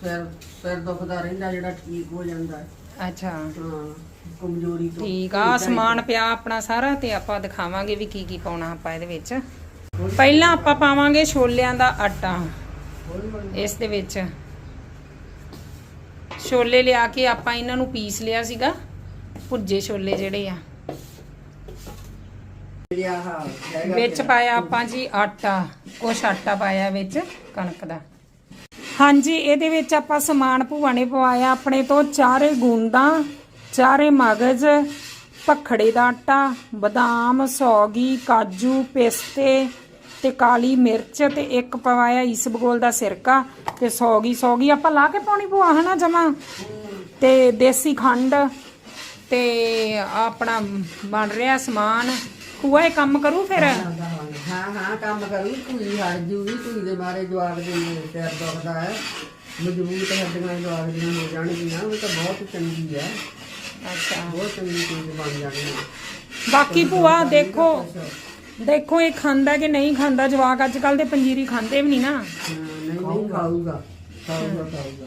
ਸਿਰ ਸਿਰ ਦੁਖਦਾ ਰਹਿੰਦਾ ਜਿਹੜਾ ਠੀਕ ਹੋ ਜਾਂਦਾ ਹੈ। ਅੱਛਾ। ਹਾਂ ਕਮਜ਼ੋਰੀ ਤੋਂ ਠੀਕ ਆ ਸਮਾਨ ਪਿਆ ਆਪਣਾ ਸਾਰਾ ਤੇ ਆਪਾਂ ਦਿਖਾਵਾਂਗੇ ਵੀ ਕੀ ਕੀ ਪਾਉਣਾ ਆਪਾਂ ਇਹਦੇ ਵਿੱਚ। ਪਹਿਲਾਂ ਆਪਾਂ ਪਾਵਾਂਗੇ ਛੋਲਿਆਂ ਦਾ ਆਟਾ। ਇਸ ਦੇ ਵਿੱਚ ਛੋਲੇ ਲਿਆ ਕੇ ਆਪਾਂ ਇਹਨਾਂ ਨੂੰ ਪੀਸ ਲਿਆ ਸੀਗਾ। ਭੁੱਜੇ ਛੋਲੇ ਜਿਹੜੇ ਆ। ਵਿੱਚ। ਪਾਇਆ ਆਪਾਂ ਜੀ ਆਟਾ ਕੁਛ ਆਟਾ ਪਾਇਆ ਵਿੱਚ ਕਣਕ ਦਾ। ਹਾਂਜੀ, ਇਹਦੇ ਵਿੱਚ ਆਪਾਂ ਸਮਾਨ ਭੂਆ ਨੇ ਪਵਾਇਆ। ਆਪਣੇ ਤੋਂ ਚਾਰੇ ਗੁੰਦਾਂ, ਚਾਰੇ ਮਗਜ਼, ਭਖੜੇ ਦਾ ਆਟਾ, ਬਦਾਮ, ਸੌਗੀ, ਕਾਜੂ, ਪਿਸਤੇ ਤੇ ਕਾਲੀ ਮਿਰਚ ਤੇ ਇੱਕ ਪਵਾਇਆ ਇਸਬਗੋਲ ਦਾ ਸਿਰਕਾ ਤੇ ਸੌਗੀ ਸੌਗੀ ਆਪਾਂ ਲਾ ਕੇ ਪਾਉਣੀ ਭੂਆ, ਹਨਾ ਜਮਾ? ਤੇ ਦੇਸੀ ਖੰਡ ਤੇ ਆਪਣਾ ਬਣ ਰਿਹਾ ਸਮਾਨ। ਭੂਆ ਕੰਮ ਕਰੂ ਫਿਰ? ਹਾਂ ਹਾਂ ਕੰਮ ਕਰੂ ਕੋਈ ਹਟ ਜੂਗੀ ਕੋਈ ਦੇ ਮਾਰੇ ਜਵਾਬ ਦੇ ਸਿਰ ਦੁਖਦਾ ਹੈ। ਮਜ਼ਬੂਤ ਹੱਡੀਆਂ ਜਵਾਬ ਦੀਆਂ ਹੋ ਜਾਣਗੀਆਂ ਉਹ ਤਾਂ ਬਹੁਤ ਚੰਗੀ ਹੈ। ਅੱਛਾ। ਬਹੁਤ ਚੰਗੀ ਚੀਜ਼ ਬਣ ਜਾਣੀ ਹੈ। ਬਾਕੀ ਭੂਆ ਦੇਖੋ ਦੇਖੋ ਇਹ ਖਾਂਦਾ ਕਿ ਨਹੀਂ ਖਾਂਦਾ ਜਵਾਕ ਅੱਜ ਕੱਲ ਦੇ ਪੰਜੀਰੀ ਖਾਂਦੇ ਵੀ ਨਹੀਂ ਨਾ। ਨਹੀਂ ਨਹੀਂ ਖਾਊਗਾ ਖਾਊਗਾ ਖਾਊਗਾ।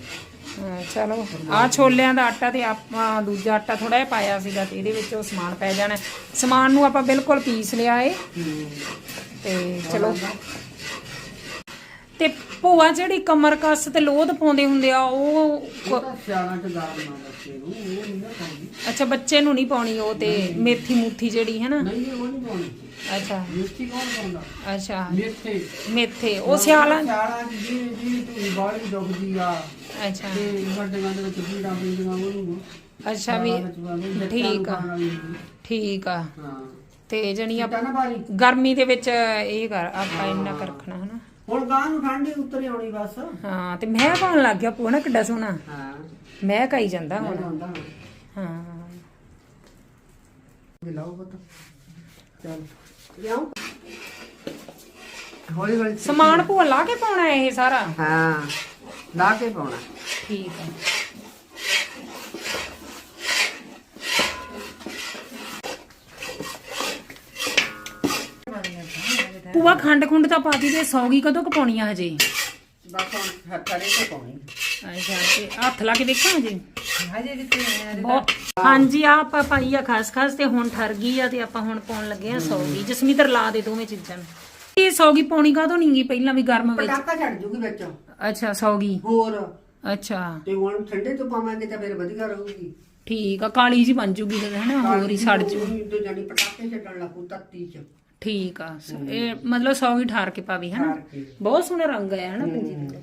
ਹਾਂ, ਚਲੋ ਆ ਛੋਲਿਆਂ ਦਾ ਆਟਾ ਤੇ ਆਪਾਂ ਦੂਜਾ ਆਟਾ ਥੋੜਾ ਜਿਹਾ ਪਾਇਆ ਸੀਗਾ ਤੇ ਇਹਦੇ ਵਿੱਚ ਉਹ ਸਮਾਨ ਪੈ ਜਾਣਾ। ਸਮਾਨ ਨੂੰ ਆਪਾਂ ਬਿਲਕੁਲ ਪੀਸ ਲਿਆ ਏ ਤੇ ਚਲੋ। ਤੇ ਭੂਆ ਜਿਹੜੀ ਕਮਰ ਕੱਸ ਤੇ ਲੋਧ ਪਾਉਂਦੇ ਹੁੰਦੇ ਆ ਉਹ ਉਹ ਤਾਂ ਸਿਆਣਾ ਚ ਦਾਲ ਨਾ ਬੱਚੇ ਨੂੰ ਉਹ ਨਹੀਂ ਨਾ ਖਾਂਦੀ ਅੱਛਾ ਬੱਚੇ ਨੂੰ ਨਹੀਂ ਪਾਉਣੀ ਉਹ ਤੇ ਮੇਥੀ ਮੂਥੀ ਜਿਹੜੀ ਹੈ ਨਾ ਨਹੀਂ ਉਹ ਨਹੀਂ ਪਾਉਣੀ। ਅੱਛਾ। ਮਿਰਚੀ ਕੌਣ ਪਾਉਂਦਾ? ਅੱਛਾ। ਮੇਥੇ। ਉਹ ਸਿਆਲਾਂ ਸਿਆਲਾਂ ਚ ਜੀ ਜੀ ਤੂੰ ਬਾੜੀ ਦੁਖਦੀ ਆ ਅੱਛਾ। ਤੇ ਵੱਡੇ ਗੰਦ ਵਿੱਚ ਪੀੜਾਂ ਪੀਂਦੀਆਂ ਉਹਨੂੰ। ਅੱਛਾ ਵੀ ਠੀਕ ਆ। ਠੀਕ ਆ। ਹਾਂ। ਤੇ ਜਣੀ ਆਪਾਂ ਨਾ ਗਰਮੀ ਦੇ ਵਿੱਚ ਇਹ ਕਰ ਆਪਾਂ ਇੰਨਾ ਕਰ ਰੱਖਣਾ ਹਨਾ। ਹੁਣ ਗਾਂ ਨੂੰ ਠੰਡੀ ਉਤਰ ਆਉਣੀ ਬਸ। ਹਾਂ ਤੇ ਮੈਂ ਪਾਉਣ ਲੱਗ ਗਿਆ ਪੂਣਾ ਕਿੱਡਾ ਸੋਹਣਾ। ਹਾਂ। ਮੈਂ ਕਾਈ ਜਾਂਦਾ ਹੁਣ। ਹਾਂ। ਦਿਲਾਓ ਪਤਾ। ਚੱਲ। ਲਿਆਓ। ਹੌਲੀ ਹੌਲੀ। ਸਮਾਨ ਭੂਆ ਲਾ ਕੇ ਪਾਉਣਾ ਇਹ ਸਾਰਾ? ਹਾਂ। ਲਾ ਕੇ ਪਾਉਣਾ। ਠੀਕ ਆ। ਭੂਆ ਖੰਡ ਖੁੰਡ ਤਾਂ ਪਾ ਦੀ ਤੇ ਸੌਗੀ ਕਦੋਂ ਕਪਾਉਣੀ ਆ ਹਜੇ? ਬਸ ਹੁਣ ਖੜੇ ਤੇ ਪਾਉਣੀ। ਅੱਛਾ ਤੇ ਹੱਥ ਲਾ ਕੇ ਦੇਖਾਂ ਜੀ ਹਜੇ ਕਿਤੇ ਬਹੁਤ ਹਾਂਜੀ ਆ ਆਪਾਂ ਪਾਈ ਆ ਖਾਸ ਖਾਸ ਤੇ ਹੁਣ ਠਰ ਗਈ ਆ ਤੇ ਆਪਾਂ ਹੁਣ ਪਾਉਣ ਲੱਗੇ ਆ ਸੌਗੀ ਜਸਮੀਤਰ ਲਾ ਦੇ ਦੋਵੇਂ ਚੀਜ਼ਾਂ ਨੂੰ। ਇਹ ਸੌਗੀ ਪਾਉਣੀ ਕਾਹਤੋਂ ਨਹੀਂ ਗਈ ਪਹਿਲਾਂ ਵੀ ਗਰਮ ਵਿੱਚ। ਪਟਾਕਾ ਛੱਡ ਜੂਗੀ ਵਿੱਚ। ਅੱਛਾ ਸੌਗੀ ਹੋਰ। ਅੱਛਾ। ਤੇ ਹੁਣ ਠੰਡੇ ਤੋਂ ਪਾਵਾਂਗੇ ਤਾਂ ਫਿਰ ਵਧੀਆ ਰਹੂਗੀ। ਠੀਕ ਆ ਕਾਲੀ ਜੀ ਬਣ ਜੂਗੀ ਫਿਰ ਹਨਾ? ਹੋਰ ਹੀ ਸੜ ਜੂ। ਤੇ ਜਾਨੀ ਪਟਾਕੇ ਛੱਡਣ ਲੱਗੂ ਤੱਤੀ ਚ। ਠੀਕ ਆ ਸ- ਇਹ ਮਤਲਬ ਸੌਗੀ ਠਾਰ ਕੇ ਪਾਵੀ ਹਨਾ? ਠਾਰ ਕੇ। ਬਹੁਤ ਸੋਹਣਾ ਰੰਗ ਆਇਆ ਹਨਾ ਪੰਜੀਰੀ ਦਾ।